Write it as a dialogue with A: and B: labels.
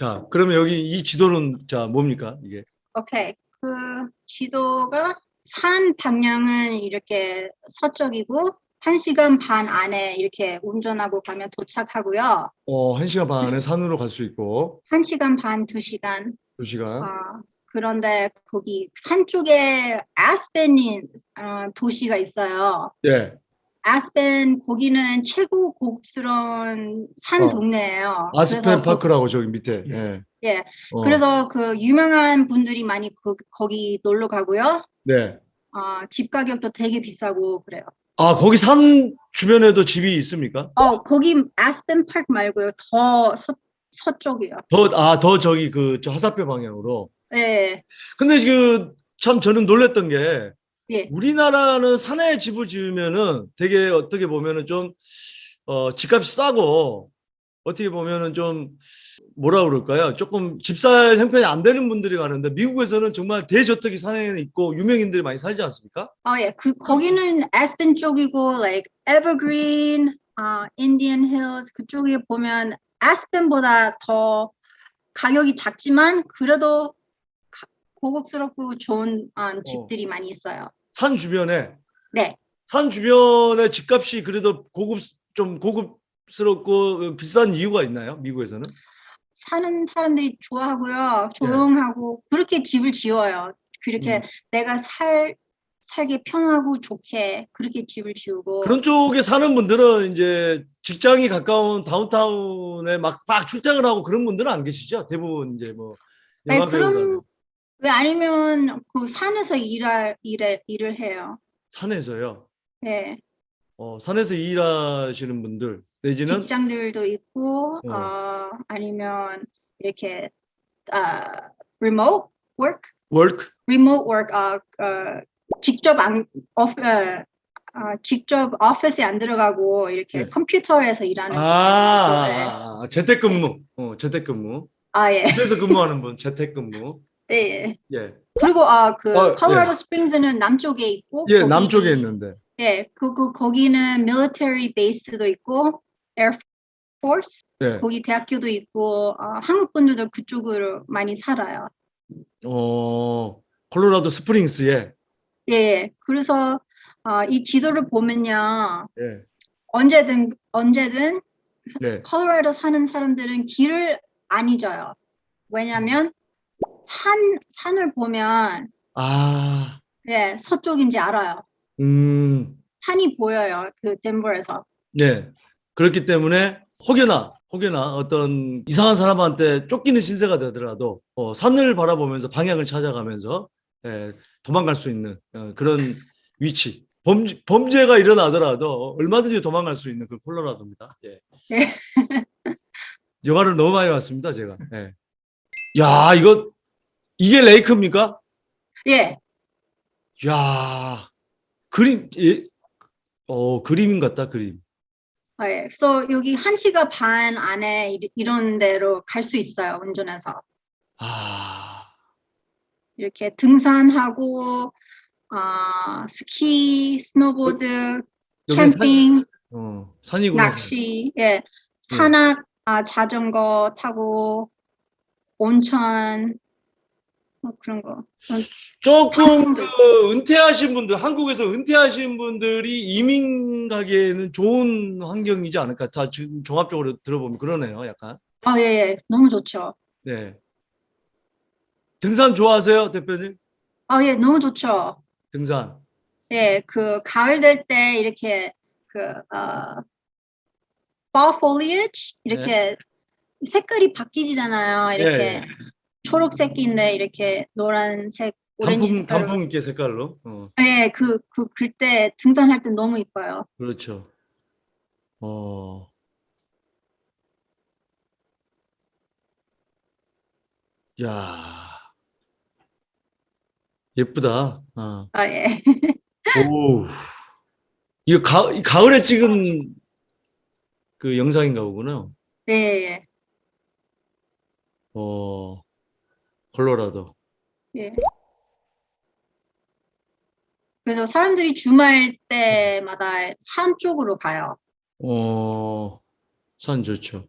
A: 자, 그러면 여기 이 지도는 자 뭡니까 이게?
B: 오케이. 그 지도가 산 방향은 이렇게 서쪽이고 한 시간 반 안에 이렇게 운전하고 가면 도착하고요.
A: 어, 한 시간 반 안에 산으로 갈 수 있고
B: 한 시간 반, 두 시간.
A: 두 시간.
B: 아, 그런데 거기 산 쪽에 아스펜인 어, 도시가 있어요.
A: 예.
B: 아스펜 거기는 최고 곡스러운 산
A: 어.
B: 동네예요.
A: 아스펜
B: 그래서
A: 파크라고 저기 밑에. 예.
B: 예.
A: 어,
B: 그래서 그 유명한 분들이 많이 그, 거기 놀러 가고요.
A: 네.
B: 어, 집 가격도 되게 비싸고 그래요.
A: 아, 거기 산 주변에도 집이 있습니까?
B: 어, 거기 아스펜 파크 말고요. 더 서, 서쪽이요.
A: 더, 아, 더 저기 그저 하사표 방향으로.
B: 네.
A: 근데 그 참 저는 놀랬던 게
B: 예.
A: 우리나라는 산에 집을 지으면은 되게 어떻게 보면은 좀 어, 집값이 싸고 어떻게 보면은 좀 뭐라 그럴까요? 조금 집살 형편이 안 되는 분들이 가는데 미국에서는 정말 대저택이 산에 있고 유명인들이 많이 살지 않습니까?
B: 어, 예. 그, 거기는 아스펜 쪽이고, like, 에버그린, 아, 인디언 힐스, 그쪽에 보면 아스펜보다 더 가격이 작지만, 그래도 가- 고급스럽고 좋은 어, 집들이 많이 있어요.
A: 산 주변에
B: 네.
A: 산 주변에 집값이 그래도 고급 좀 고급스럽고 비싼 이유가 있나요? 미국에서는?
B: 사는 사람들이 좋아하고요. 조용하고, 그렇게 집을 지어요. 그렇게
A: 음.
B: 내가 살, 살기 편하고 좋게 그렇게 집을 지우고.
A: 그런 쪽에 사는 분들은 이제 직장이 가까운 다운타운에 막, 막 출퇴근을 하고 그런 분들은 안 계시죠? 대부분 이제 뭐 배우나
B: 그럼 왜 아니면 그 산에서 일할 일에 일을 해요.
A: 산에서요.
B: 네,
A: 어, 산에서 일하시는 분들 내지는
B: 직장들도 있고
A: 어.
B: 어, 아니면 이렇게 아 remote work,
A: 월크
B: remote work 어, 어 직접 안 오프, 어, 어, 직접 오피스에 안 들어가고 이렇게
A: 네.
B: 컴퓨터에서 일하는
A: 아,
B: 분들. 네.
A: 아, 아, 재택근무. 어, 재택근무.
B: 아 예,
A: 집에서 근무하는 분 재택근무.
B: 예, 예.
A: 예.
B: 그리고 아그
A: 어,
B: 콜로라도 스프링스는 남쪽에 있고
A: 예,
B: 거기-
A: 남쪽에 있는데.
B: 예, 그, 그, 거기는 military base도 있고, air force,
A: 예.
B: 거기 대학교도 있고, 어, 한국 분들도 그쪽으로 많이 살아요.
A: 어, 콜로라도 스프링스에
B: 예, 그래서, 어, 이 지도를 보면요,
A: 예.
B: 언제든, 언제든,
A: 네.
B: 콜로라도 사는 사람들은 길을 안 잊어요. 왜냐면, 산, 산을 보면,
A: 아.
B: 예, 서쪽인지 알아요.
A: 음.
B: 산이 보여요, 그 덴버에서.
A: 네. 그렇기 때문에 혹여나 혹여나 어떤 이상한 사람한테 쫓기는 신세가 되더라도 어, 산을 바라보면서 방향을 찾아가면서 예, 도망갈 수 있는 어, 그런 위치. 범죄, 범죄가 일어나더라도 얼마든지 도망갈 수 있는 그 콜로라도입니다. 예.
B: 예.
A: 영화를 너무 많이 봤습니다, 제가. 예. 야, 이거 이게 레이크입니까?
B: 예,
A: 야, 그림 예. 어, 그림 같다, 그림.
B: 아, 예. 그래서 여기 한 시간 반 안에 이- 이런 데로 갈 수 있어요, 운전해서.
A: 아.
B: 이렇게 등산하고, 아, 스키, 스노보드,
A: 산-
B: 캠핑,
A: 어, 산이구나. 산.
B: 낚시, 예, 산악, 아, 자전거 타고, 온천, 뭐 그런 거.
A: 조금 그 은퇴하신 분들, 한국에서 은퇴하신 분들이 이민 가기에는 좋은 환경이지 않을까. 자, 지금 종합적으로 들어보면 그러네요, 약간.
B: 아, 예, 예. 너무 좋죠.
A: 네. 등산 좋아하세요, 대표님?
B: 아, 예, 너무 좋죠.
A: 등산.
B: 예, 그 가을 될 때 이렇게 그 어, fall foliage 이렇게 색깔이 바뀌잖아요. 이렇게
A: 예,
B: 초록색인데 이렇게 노란색, 오렌지
A: 단풍,
B: 색깔로.
A: 단풍 있게 색깔로. 어,
B: 예, 그, 그, 그때 등산할 때 너무 이뻐요.
A: 그렇죠. 어. 야. 예쁘다. 어.
B: 아, 예.
A: 오. 이거 가, 이 가을에 찍은 그 영상인가 보구나.
B: 예, 예.
A: 어. 콜로라도.
B: 예. 그래서 사람들이 주말 때마다 산 쪽으로 가요.
A: 어, 산 좋죠.